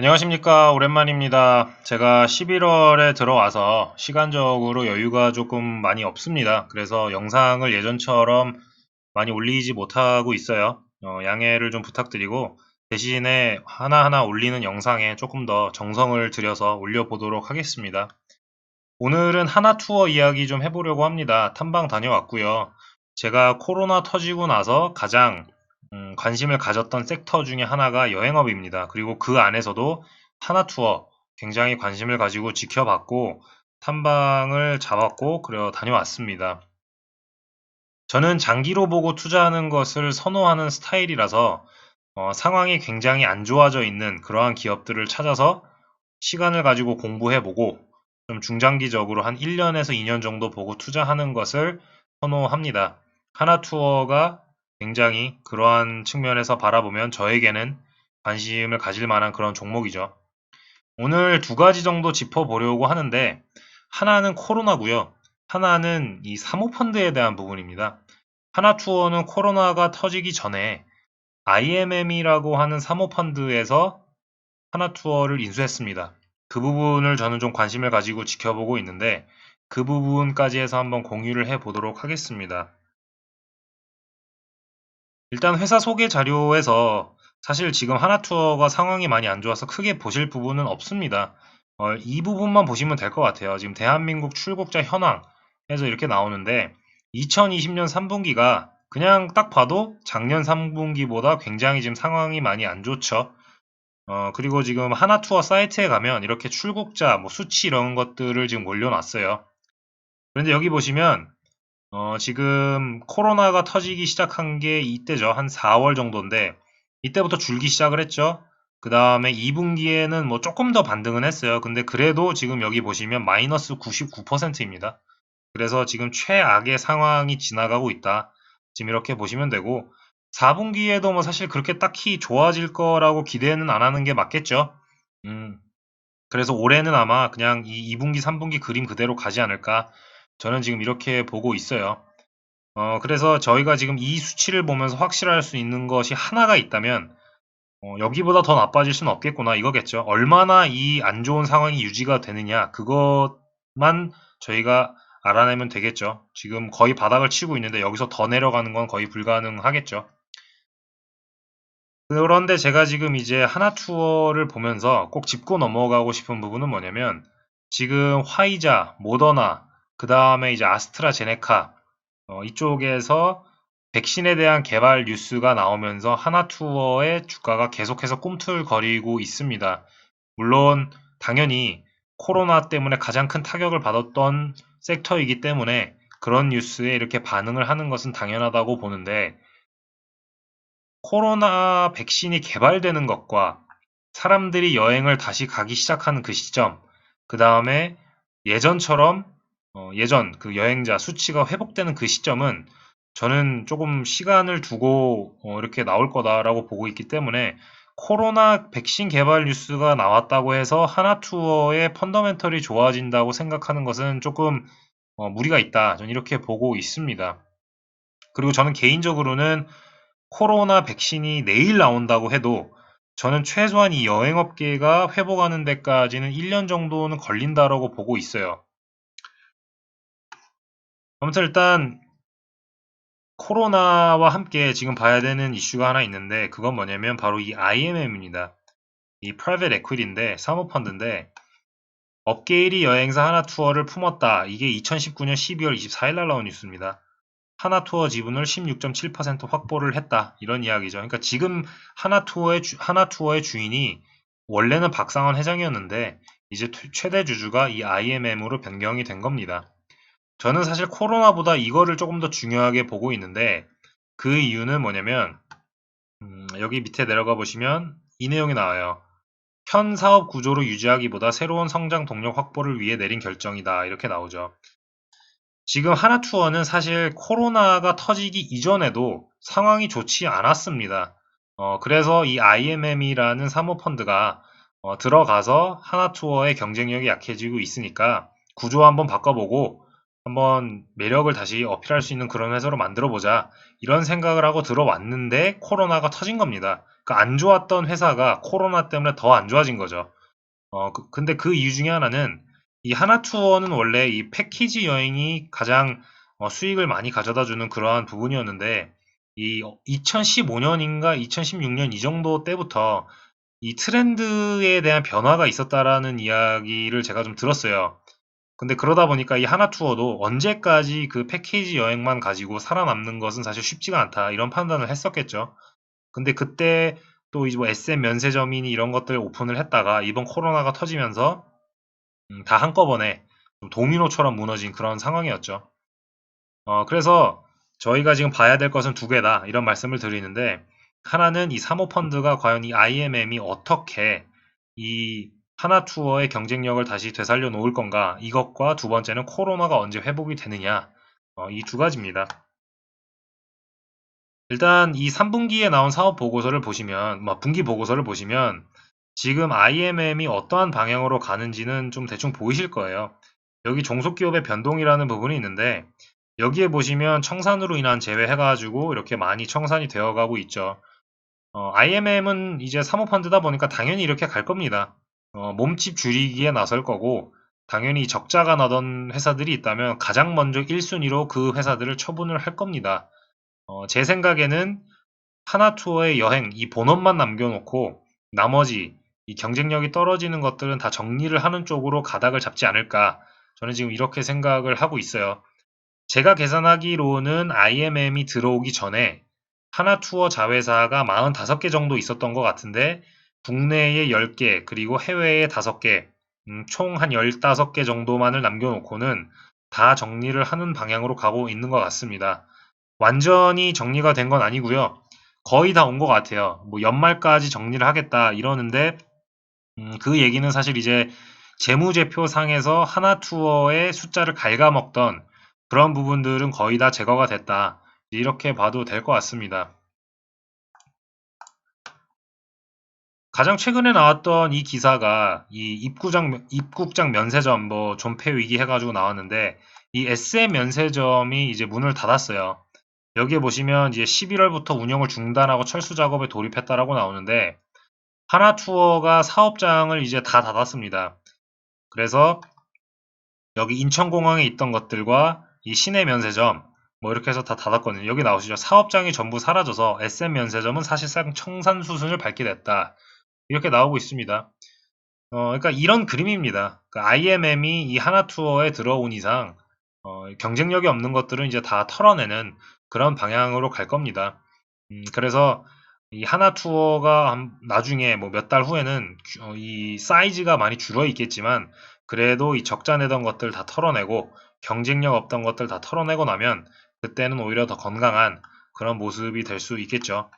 안녕하십니까. 오랜만입니다. 제가 11월에 들어와서 시간적으로 여유가 조금 많이 없습니다. 그래서 영상을 예전처럼 많이 올리지 못하고 있어요. 어, 양해를 좀 부탁드리고 대신에 하나하나 올리는 영상에 조금 더 정성을 들여서 올려보도록 하겠습니다. 오늘은 하나 투어 이야기 좀 해보려고 합니다. 탐방 다녀왔고요. 제가 코로나 터지고 나서 가장 음, 관심을 가졌던 섹터 중에 하나가 여행업입니다. 그리고 그 안에서도 하나 투어 굉장히 관심을 가지고 지켜봤고 탐방을 잡았고 그려 다녀왔습니다. 저는 장기로 보고 투자하는 것을 선호하는 스타일이라서 어, 상황이 굉장히 안 좋아져 있는 그러한 기업들을 찾아서 시간을 가지고 공부해보고 좀 중장기적으로 한 1년에서 2년 정도 보고 투자하는 것을 선호합니다. 하나 투어가 굉장히 그러한 측면에서 바라보면 저에게는 관심을 가질 만한 그런 종목이죠. 오늘 두 가지 정도 짚어보려고 하는데 하나는 코로나고요. 하나는 이 사모펀드에 대한 부분입니다. 하나투어는 코로나가 터지기 전에 IMM이라고 하는 사모펀드에서 하나투어를 인수했습니다. 그 부분을 저는 좀 관심을 가지고 지켜보고 있는데 그 부분까지 해서 한번 공유를 해 보도록 하겠습니다. 일단 회사 소개 자료에서 사실 지금 하나투어가 상황이 많이 안 좋아서 크게 보실 부분은 없습니다. 어, 이 부분만 보시면 될 것 같아요. 지금 대한민국 출국자 현황 해서 이렇게 나오는데 2020년 3분기가 그냥 딱 봐도 작년 3분기보다 굉장히 지금 상황이 많이 안 좋죠. 어, 그리고 지금 하나투어 사이트에 가면 이렇게 출국자, 뭐 수치 이런 것들을 지금 올려놨어요. 그런데 여기 보시면 어, 지금 코로나가 터지기 시작한 게 이때죠. 한 4월 정도인데 이때부터 줄기 시작을 했죠. 그 다음에 2분기에는 뭐 조금 더 반등은 했어요. 근데 그래도 지금 여기 보시면 마이너스 99%입니다. 그래서 지금 최악의 상황이 지나가고 있다. 지금 이렇게 보시면 되고 4분기에도 뭐 사실 그렇게 딱히 좋아질 거라고 기대는 안 하는 게 맞겠죠. 음. 그래서 올해는 아마 그냥 이 2분기, 3분기 그림 그대로 가지 않을까 저는 지금 이렇게 보고 있어요. 어, 그래서 저희가 지금 이 수치를 보면서 확실할 수 있는 것이 하나가 있다면 어, 여기보다 더 나빠질 수는 없겠구나 이거겠죠. 얼마나 이 안 좋은 상황이 유지가 되느냐 그것만 저희가 알아내면 되겠죠. 지금 거의 바닥을 치고 있는데 여기서 더 내려가는 건 거의 불가능하겠죠. 그런데 제가 지금 이제 하나 투어를 보면서 꼭 짚고 넘어가고 싶은 부분은 뭐냐면 지금 화이자, 모더나, 그 다음에 이제 아스트라제네카 어, 이쪽에서 백신에 대한 개발 뉴스가 나오면서 하나투어의 주가가 계속해서 꿈틀거리고 있습니다. 물론 당연히 코로나 때문에 가장 큰 타격을 받았던 섹터이기 때문에 그런 뉴스에 이렇게 반응을 하는 것은 당연하다고 보는데 코로나 백신이 개발되는 것과 사람들이 여행을 다시 가기 시작하는 그 시점, 그 다음에 예전처럼 어, 예전 그 여행자 수치가 회복되는 그 시점은 저는 조금 시간을 두고 어, 이렇게 나올 거다라고 보고 있기 때문에 코로나 백신 개발 뉴스가 나왔다고 해서 하나 투어의 펀더멘털이 좋아진다고 생각하는 것은 조금 어, 무리가 있다. 저는 이렇게 보고 있습니다. 그리고 저는 개인적으로는 코로나 백신이 내일 나온다고 해도 저는 최소한 이 여행업계가 회복하는 데까지는 1년 정도는 걸린다라고 보고 있어요. 아무튼 일단 코로나와 함께 지금 봐야 되는 이슈가 하나 있는데 그건 뭐냐면 바로 이 IMM입니다. 이 Private Equity인데 사모펀드인데 업계 1위 여행사 하나 투어를 품었다. 이게 2019년 12월 24일 날 나온 뉴스입니다. 하나 투어 지분을 16.7% 확보를 했다. 이런 이야기죠. 그러니까 지금 하나 투어의 주, 하나 투어의 주인이 원래는 박상원 회장이었는데 이제 최대 주주가 이 IMM으로 변경이 된 겁니다. 저는 사실 코로나보다 이거를 조금 더 중요하게 보고 있는데 그 이유는 뭐냐면 음, 여기 밑에 내려가 보시면 이 내용이 나와요. 현 사업 구조로 유지하기보다 새로운 성장 동력 확보를 위해 내린 결정이다. 이렇게 나오죠. 지금 하나투어는 사실 코로나가 터지기 이전에도 상황이 좋지 않았습니다. 어, 그래서 이 IMM이라는 사모펀드가 어, 들어가서 하나투어의 경쟁력이 약해지고 있으니까 구조 한번 바꿔보고 한번 매력을 다시 어필할 수 있는 그런 회사로 만들어 보자 이런 생각을 하고 들어왔는데 코로나가 터진 겁니다. 그안 좋았던 회사가 코로나 때문에 더 안 좋아진 거죠. 어, 그- 근데 그 이유 중에 하나는 이 하나 투어는 원래 이 패키지 여행이 가장 어, 수익을 많이 가져다 주는 그러한 부분이었는데 이 2015년인가 2016년 이 정도 때부터 이 트렌드에 대한 변화가 있었다라는 이야기를 제가 좀 들었어요. 근데 그러다 보니까 이 하나 투어도 언제까지 그 패키지 여행만 가지고 살아남는 것은 사실 쉽지가 않다. 이런 판단을 했었겠죠. 근데 그때 또 이제 뭐 SM 면세점이니 이런 것들 오픈을 했다가 이번 코로나가 터지면서 음, 다 한꺼번에 좀 도미노처럼 무너진 그런 상황이었죠. 어, 그래서 저희가 지금 봐야 될 것은 두 개다. 이런 말씀을 드리는데 하나는 이 사모펀드가 과연 이 IMM이 어떻게 이 하나 투어의 경쟁력을 다시 되살려 놓을 건가 이것과 두 번째는 코로나가 언제 회복이 되느냐 어, 이 두 가지입니다. 일단 이 3분기에 나온 사업 보고서를 보시면 뭐 분기 보고서를 보시면 지금 IMM이 어떠한 방향으로 가는지는 좀 대충 보이실 거예요. 여기 종속기업의 변동이라는 부분이 있는데 여기에 보시면 청산으로 인한 제외 해가지고 이렇게 많이 청산이 되어가고 있죠. 어, IMM은 이제 사모펀드다 보니까 당연히 이렇게 갈 겁니다. 어, 몸집 줄이기에 나설 거고 당연히 적자가 나던 회사들이 있다면 가장 먼저 1순위로 그 회사들을 처분을 할 겁니다. 어, 제 생각에는 하나투어의 여행 이 본업만 남겨놓고 나머지 이 경쟁력이 떨어지는 것들은 다 정리를 하는 쪽으로 가닥을 잡지 않을까 저는 지금 이렇게 생각을 하고 있어요. 제가 계산하기로는 IMM이 들어오기 전에 하나투어 자회사가 45개 정도 있었던 것 같은데 국내에 10개 그리고 해외에 5개 음, 총한 15개 정도만을 남겨놓고는 다 정리를 하는 방향으로 가고 있는 것 같습니다. 완전히 정리가 된 건 아니고요. 거의 다 온 것 같아요. 뭐 연말까지 정리를 하겠다 이러는데 음, 그 얘기는 사실 이제 재무제표상에서 하나투어의 숫자를 갉아먹던 그런 부분들은 거의 다 제거가 됐다. 이렇게 봐도 될 것 같습니다. 가장 최근에 나왔던 이 기사가 이 입구장, 입국장 면세점 뭐 존폐 위기 해가지고 나왔는데 이 SM 면세점이 이제 문을 닫았어요. 여기에 보시면 이제 11월부터 운영을 중단하고 철수 작업에 돌입했다라고 나오는데 하나투어가 사업장을 이제 다 닫았습니다. 그래서 여기 인천공항에 있던 것들과 이 시내 면세점 뭐 이렇게 해서 다 닫았거든요. 여기 나오시죠. 사업장이 전부 사라져서 SM 면세점은 사실상 청산 수순을 밟게 됐다. 이렇게 나오고 있습니다. 어, 그러니까 이런 그림입니다. 그러니까 IMM이 이 하나 투어에 들어온 이상 어, 경쟁력이 없는 것들은 이제 다 털어내는 그런 방향으로 갈 겁니다. 음, 그래서 이 하나 투어가 나중에 뭐 몇 달 후에는 어, 이 사이즈가 많이 줄어 있겠지만 그래도 이 적자 내던 것들 다 털어내고 경쟁력 없던 것들 다 털어내고 나면 그때는 오히려 더 건강한 그런 모습이 될 수 있겠죠.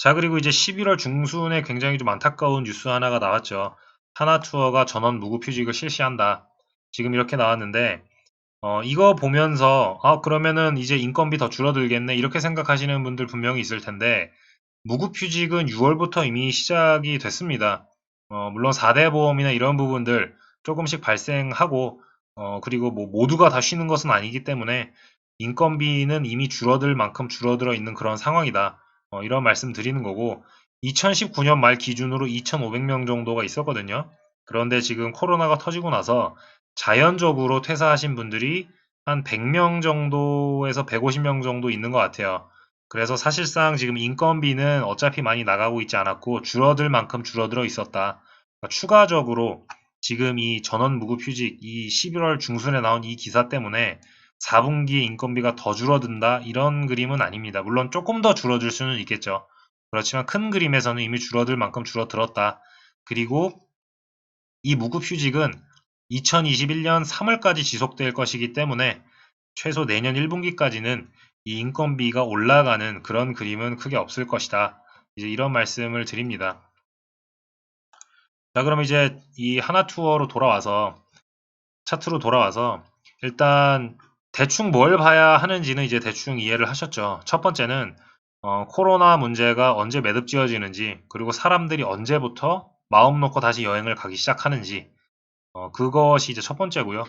자 그리고 이제 11월 중순에 굉장히 좀 안타까운 뉴스 하나가 나왔죠. 하나투어가 전원 무급휴직을 실시한다. 지금 이렇게 나왔는데 어, 이거 보면서 아 그러면은 이제 인건비 더 줄어들겠네 이렇게 생각하시는 분들 분명히 있을 텐데 무급휴직은 6월부터 이미 시작이 됐습니다. 어, 물론 4대 보험이나 이런 부분들 조금씩 발생하고 어, 그리고 뭐 모두가 다 쉬는 것은 아니기 때문에 인건비는 이미 줄어들 만큼 줄어들어 있는 그런 상황이다. 어, 이런 말씀 드리는 거고 2019년 말 기준으로 2,500명 정도가 있었거든요. 그런데 지금 코로나가 터지고 나서 자연적으로 퇴사하신 분들이 한 100명 정도에서 150명 정도 있는 것 같아요. 그래서 사실상 지금 인건비는 어차피 많이 나가고 있지 않았고 줄어들 만큼 줄어들어 있었다. 그러니까 추가적으로 지금 이 전원 무급휴직 이 11월 중순에 나온 이 기사 때문에 4분기에 인건비가 더 줄어든다 이런 그림은 아닙니다. 물론 조금 더 줄어들 수는 있겠죠. 그렇지만 큰 그림에서는 이미 줄어들 만큼 줄어들었다. 그리고 이 무급 휴직은 2021년 3월까지 지속될 것이기 때문에 최소 내년 1분기까지는 이 인건비가 올라가는 그런 그림은 크게 없을 것이다. 이제 이런 말씀을 드립니다. 자, 그럼 이제 이 하나 투어로 돌아와서 차트로 돌아와서 일단 대충 뭘 봐야 하는지는 이제 대충 이해를 하셨죠. 첫 번째는 어, 코로나 문제가 언제 매듭 지어지는지 그리고 사람들이 언제부터 마음 놓고 다시 여행을 가기 시작하는지 어, 그것이 이제 첫 번째고요.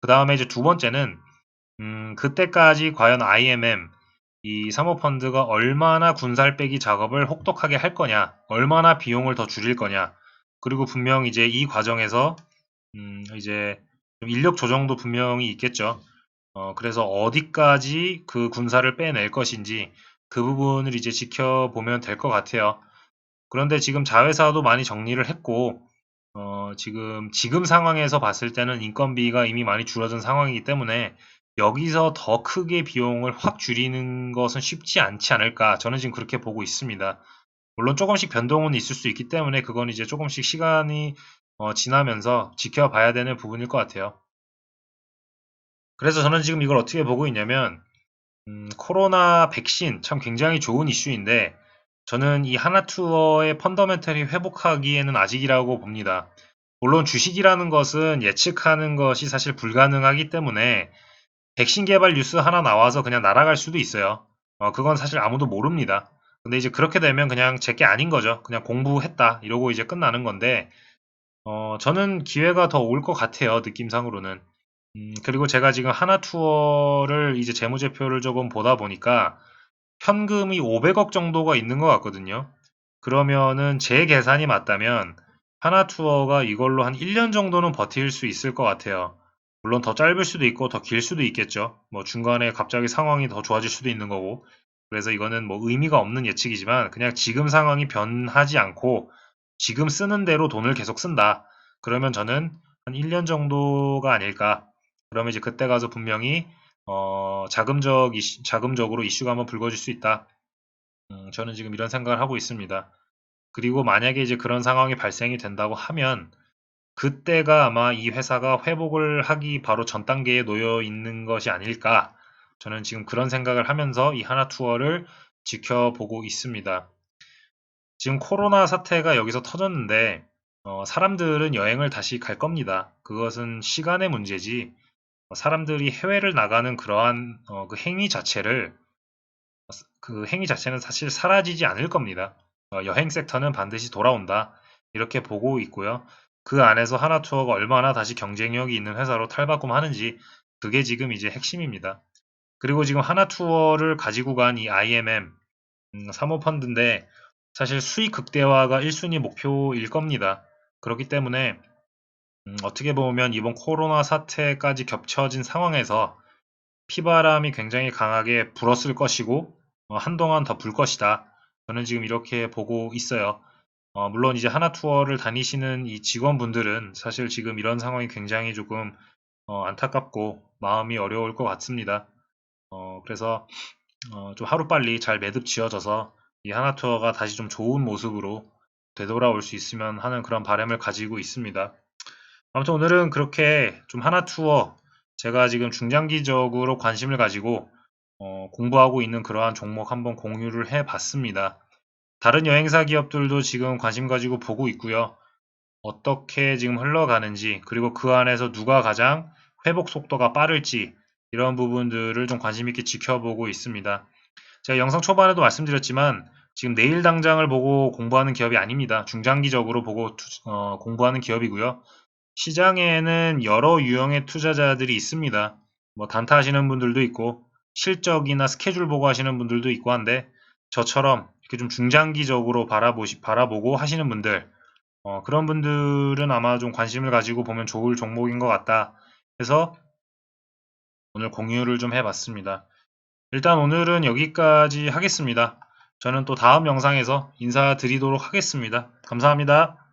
그 다음에 이제 두 번째는 음, 그때까지 과연 IMM 이 사모펀드가 얼마나 군살 빼기 작업을 혹독하게 할 거냐, 얼마나 비용을 더 줄일 거냐, 그리고 분명 이제 이 과정에서 음, 이제 좀 인력 조정도 분명히 있겠죠. 어, 그래서 어디까지 그 군사를 빼낼 것인지 그 부분을 이제 지켜보면 될 것 같아요. 그런데 지금 자회사도 많이 정리를 했고, 어, 지금, 지금 상황에서 봤을 때는 인건비가 이미 많이 줄어든 상황이기 때문에 여기서 더 크게 비용을 확 줄이는 것은 쉽지 않지 않을까. 저는 지금 그렇게 보고 있습니다. 물론 조금씩 변동은 있을 수 있기 때문에 그건 이제 조금씩 시간이 어, 지나면서 지켜봐야 되는 부분일 것 같아요. 그래서 저는 지금 이걸 어떻게 보고 있냐면 음, 코로나 백신 참 굉장히 좋은 이슈인데 저는 이 하나투어의 펀더멘털이 회복하기에는 아직이라고 봅니다. 물론 주식이라는 것은 예측하는 것이 사실 불가능하기 때문에 백신 개발 뉴스 하나 나와서 그냥 날아갈 수도 있어요. 어, 그건 사실 아무도 모릅니다. 근데 이제 그렇게 되면 그냥 제게 아닌 거죠. 그냥 공부했다 이러고 이제 끝나는 건데 어, 저는 기회가 더 올 것 같아요. 느낌상으로는. 음, 그리고 제가 지금 하나 투어를 이제 재무제표를 조금 보다 보니까 현금이 500억 정도가 있는 것 같거든요. 그러면은 제 계산이 맞다면 하나 투어가 이걸로 한 1년 정도는 버틸 수 있을 것 같아요. 물론 더 짧을 수도 있고 더 길 수도 있겠죠. 뭐 중간에 갑자기 상황이 더 좋아질 수도 있는 거고. 그래서 이거는 뭐 의미가 없는 예측이지만 그냥 지금 상황이 변하지 않고 지금 쓰는 대로 돈을 계속 쓴다. 그러면 저는 한 1년 정도가 아닐까. 그러면 이제 그때 가서 분명히 어, 자금적 이슈, 자금적으로 이슈가 한번 불거질 수 있다. 음, 저는 지금 이런 생각을 하고 있습니다. 그리고 만약에 이제 그런 상황이 발생이 된다고 하면 그때가 아마 이 회사가 회복을 하기 바로 전 단계에 놓여 있는 것이 아닐까. 저는 지금 그런 생각을 하면서 이 하나 투어를 지켜보고 있습니다. 지금 코로나 사태가 여기서 터졌는데 어, 사람들은 여행을 다시 갈 겁니다. 그것은 시간의 문제지 사람들이 해외를 나가는 그러한 어, 그 행위 자체를 그 행위 자체는 사실 사라지지 않을 겁니다. 어, 여행 섹터는 반드시 돌아온다. 이렇게 보고 있고요. 그 안에서 하나투어가 얼마나 다시 경쟁력이 있는 회사로 탈바꿈하는지 그게 지금 이제 핵심입니다. 그리고 지금 하나투어를 가지고 간 이 IMM 음, 사모펀드인데 사실 수익 극대화가 1순위 목표일 겁니다. 그렇기 때문에 음, 어떻게 보면 이번 코로나 사태까지 겹쳐진 상황에서 피바람이 굉장히 강하게 불었을 것이고 어, 한동안 더 불 것이다. 저는 지금 이렇게 보고 있어요. 어, 물론 이제 하나 투어를 다니시는 이 직원분들은 사실 지금 이런 상황이 굉장히 조금 어, 안타깝고 마음이 어려울 것 같습니다. 어, 그래서 어, 좀 하루빨리 잘 매듭 지어져서 이 하나 투어가 다시 좀 좋은 모습으로 되돌아올 수 있으면 하는 그런 바람을 가지고 있습니다. 아무튼 오늘은 그렇게 좀 하나 투어 제가 지금 중장기적으로 관심을 가지고 어, 공부하고 있는 그러한 종목 한번 공유를 해 봤습니다. 다른 여행사 기업들도 지금 관심 가지고 보고 있고요. 어떻게 지금 흘러가는지 그리고 그 안에서 누가 가장 회복 속도가 빠를지 이런 부분들을 좀 관심 있게 지켜보고 있습니다. 제가 영상 초반에도 말씀드렸지만 지금 내일 당장을 보고 공부하는 기업이 아닙니다. 중장기적으로 보고 어, 공부하는 기업이고요. 시장에는 여러 유형의 투자자들이 있습니다. 뭐 단타 하시는 분들도 있고 실적이나 스케줄 보고 하시는 분들도 있고 한데 저처럼 이렇게 좀 중장기적으로 바라보시, 바라보고 하시는 분들 어, 그런 분들은 아마 좀 관심을 가지고 보면 좋을 종목인 것 같다 해서 오늘 공유를 좀 해봤습니다. 일단 오늘은 여기까지 하겠습니다. 저는 또 다음 영상에서 인사드리도록 하겠습니다. 감사합니다.